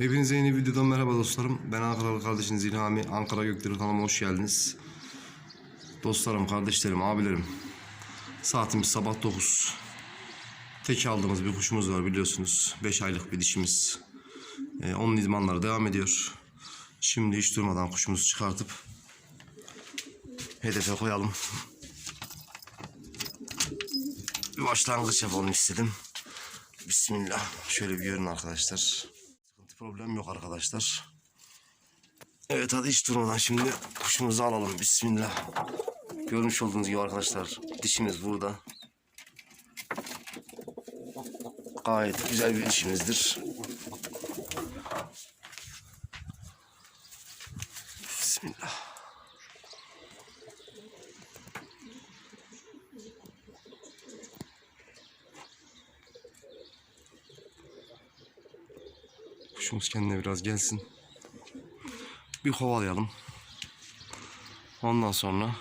Hepinize yeni videodan merhaba dostlarım. Ben Ankaralı kardeşiniz İlhami. Ankara Gökdelen kanalıma hoş geldiniz. Dostlarım, kardeşlerim, abilerim. Saatimiz sabah 9. Tek aldığımız bir kuşumuz var biliyorsunuz. 5 aylık bir dişimiz. Ee, onun idmanları devam ediyor. Şimdi hiç durmadan kuşumuzu çıkartıp hedefe koyalım. Bir başlangıç yapalım istedim. Bismillah. Şöyle bir görün arkadaşlar. Problem yok arkadaşlar. Evet hadi hiç durmadan şimdi kuşumuzu alalım. Bismillah. Görmüş olduğunuz gibi arkadaşlar dişimiz burada. Gayet güzel bir dişimizdir. Kuşumuz kendine biraz gelsin. Bir kovalayalım. Ondan sonra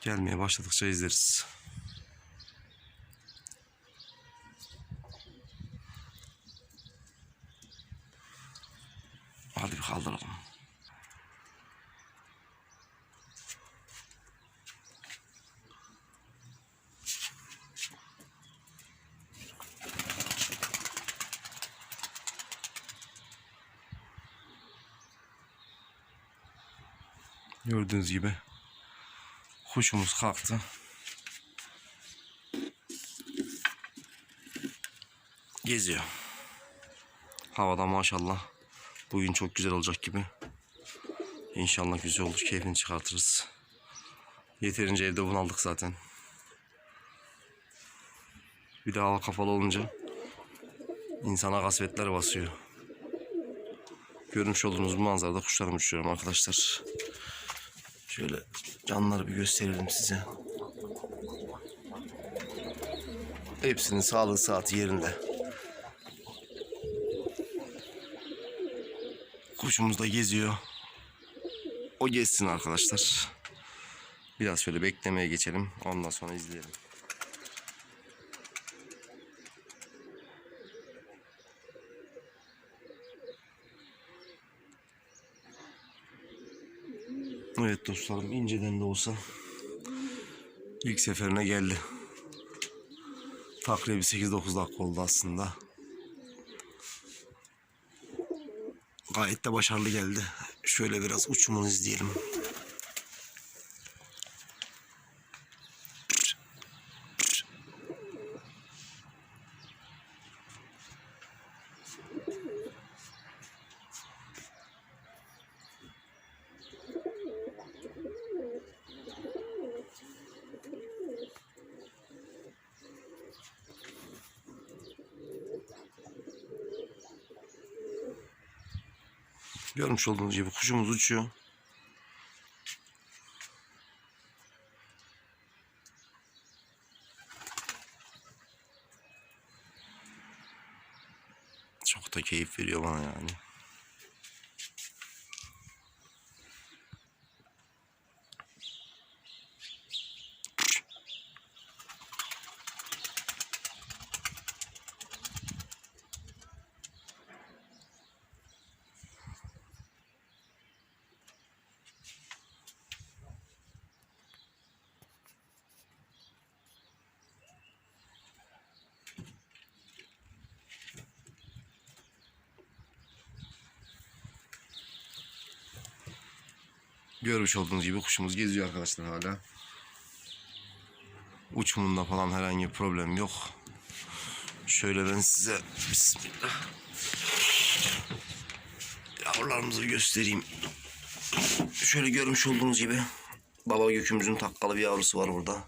gelmeye başladıkça izleriz. Hadi bir kaldıralım. Gördüğünüz gibi kuşumuz kalktı. Geziyor. Havada maşallah. Bugün çok güzel olacak gibi. İnşallah güzel olur. Keyfini çıkartırız. Yeterince evde bunaldık zaten. Bir de hava kapalı olunca insana kasvetler basıyor. Görmüş olduğunuz bu manzarada kuşlarımı uçuruyorum arkadaşlar. Şöyle canları bir gösterelim size. Hepsinin sağlığı saati yerinde. Kuşumuz da geziyor. O gezsin arkadaşlar. Biraz şöyle beklemeye geçelim. Ondan sonra izleyelim. Evet dostlarım inceden de olsa ilk seferine geldi. Takribi 8-9 dakika oldu aslında. Gayet de başarılı geldi. Şöyle biraz uçumunu izleyelim. Görmüş olduğunuz gibi kuşumuz uçuyor. Çok da keyif veriyor bana yani. Görmüş olduğunuz gibi kuşumuz geziyor arkadaşlar hala. Uçumunda falan herhangi bir problem yok. Şöyle ben size Bismillah. Yavrularımızı göstereyim. Şöyle görmüş olduğunuz gibi baba gökümüzün takkalı bir yavrusu var burada.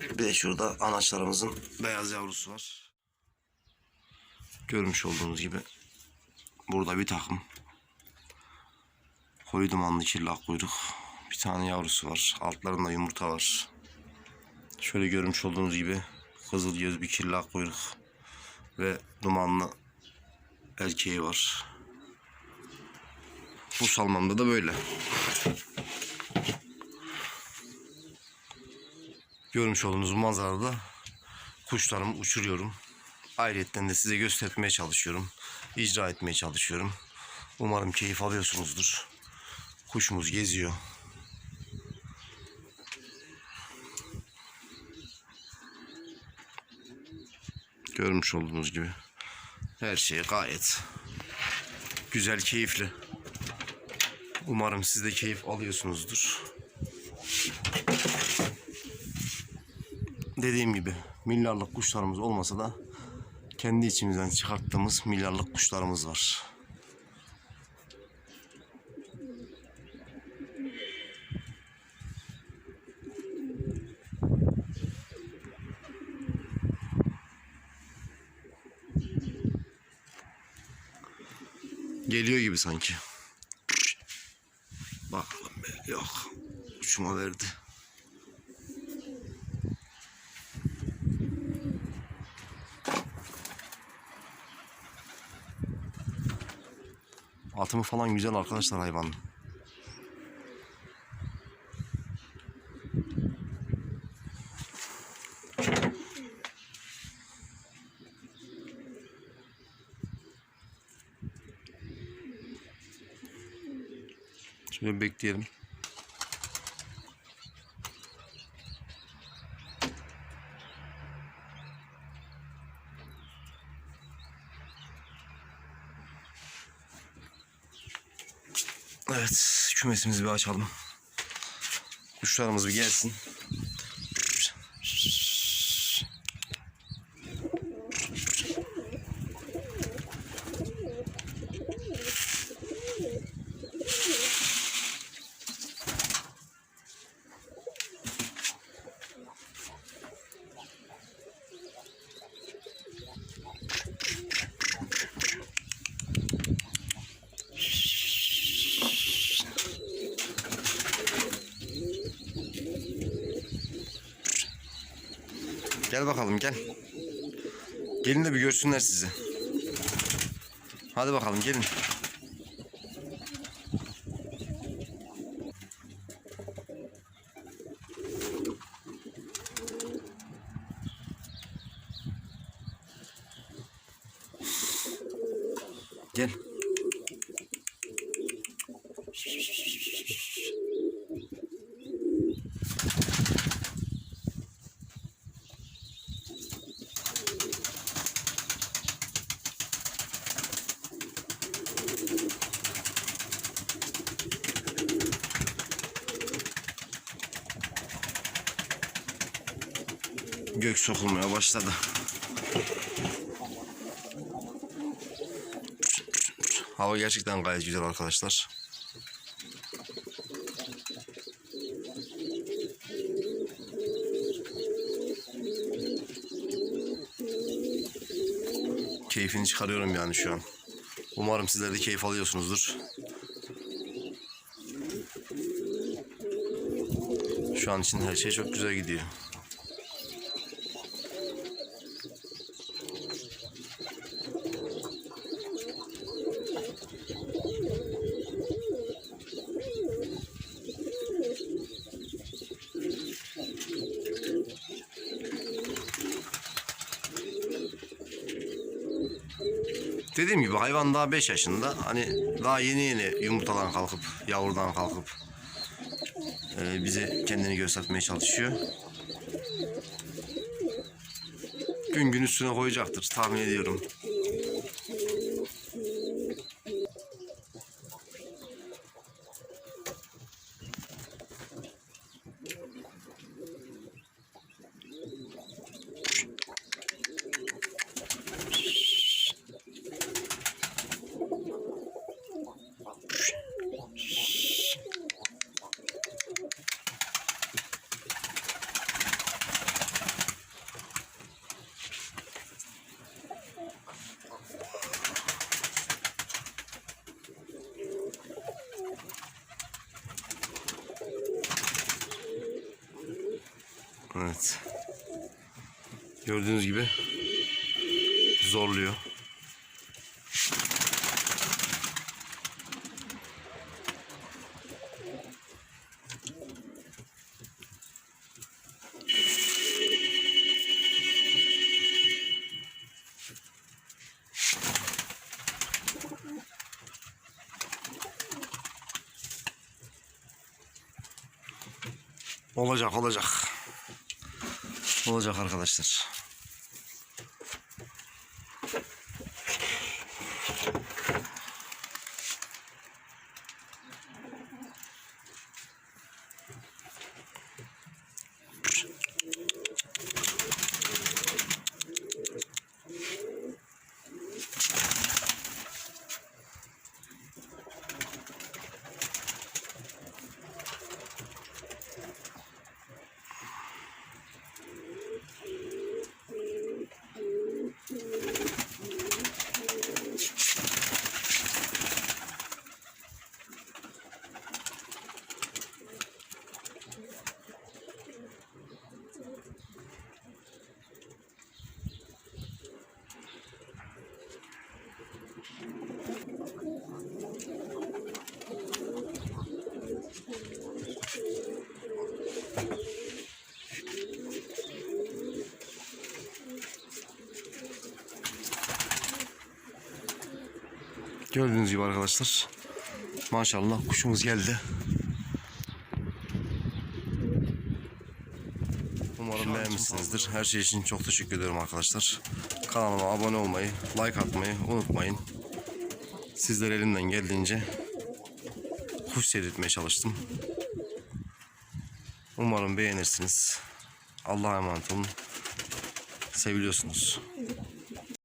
Bir de şurada anaçlarımızın beyaz yavrusu var. Görmüş olduğunuz gibi burada bir takım Koyu dumanlı kirlak kuyruk. Bir tane yavrusu var. Altlarında yumurta var. Şöyle görmüş olduğunuz gibi kızıl göz bir kirlak kuyruk ve dumanlı erkeği var. Bu salmamda da böyle. Görmüş olduğunuz manzarada kuşlarımı uçuruyorum. Ayrıyetten de size göstermeye çalışıyorum. icra etmeye çalışıyorum. Umarım keyif alıyorsunuzdur. Kuşumuz geziyor. Görmüş olduğunuz gibi her şey gayet güzel, keyifli. Umarım siz de keyif alıyorsunuzdur. Dediğim gibi milyarlık kuşlarımız olmasa da kendi içimizden çıkarttığımız milyarlık kuşlarımız var. Geliyor gibi sanki. Bakalım be. Yok. Uçuma verdi. Atımı falan güzel arkadaşlar hayvanın. Şöyle bekleyelim. Evet, kümesimizi bir açalım. Kuşlarımız bir gelsin. Gel bakalım gel. Gelin de bir görsünler sizi. Hadi bakalım gelin. Gel. Gök sokulmaya başladı. Hava gerçekten gayet güzel arkadaşlar. Keyfini çıkarıyorum yani şu an. Umarım sizler de keyif alıyorsunuzdur. Şu an için her şey çok güzel gidiyor. Dediğim gibi hayvan daha 5 yaşında. Hani daha yeni yeni yumurtadan kalkıp, yavrudan kalkıp e, bize kendini göstermeye çalışıyor. Gün gün üstüne koyacaktır tahmin ediyorum. Evet. Gördüğünüz gibi zorluyor. Olacak olacak. Olacak arkadaşlar. Gördüğünüz gibi arkadaşlar. Maşallah kuşumuz geldi. Umarım beğenmişsinizdir. Her şey için çok teşekkür ediyorum arkadaşlar. Kanalıma abone olmayı, like atmayı unutmayın. Sizler elimden geldiğince kuş seyretmeye çalıştım. Umarım beğenirsiniz. Allah'a emanet olun. Seviliyorsunuz.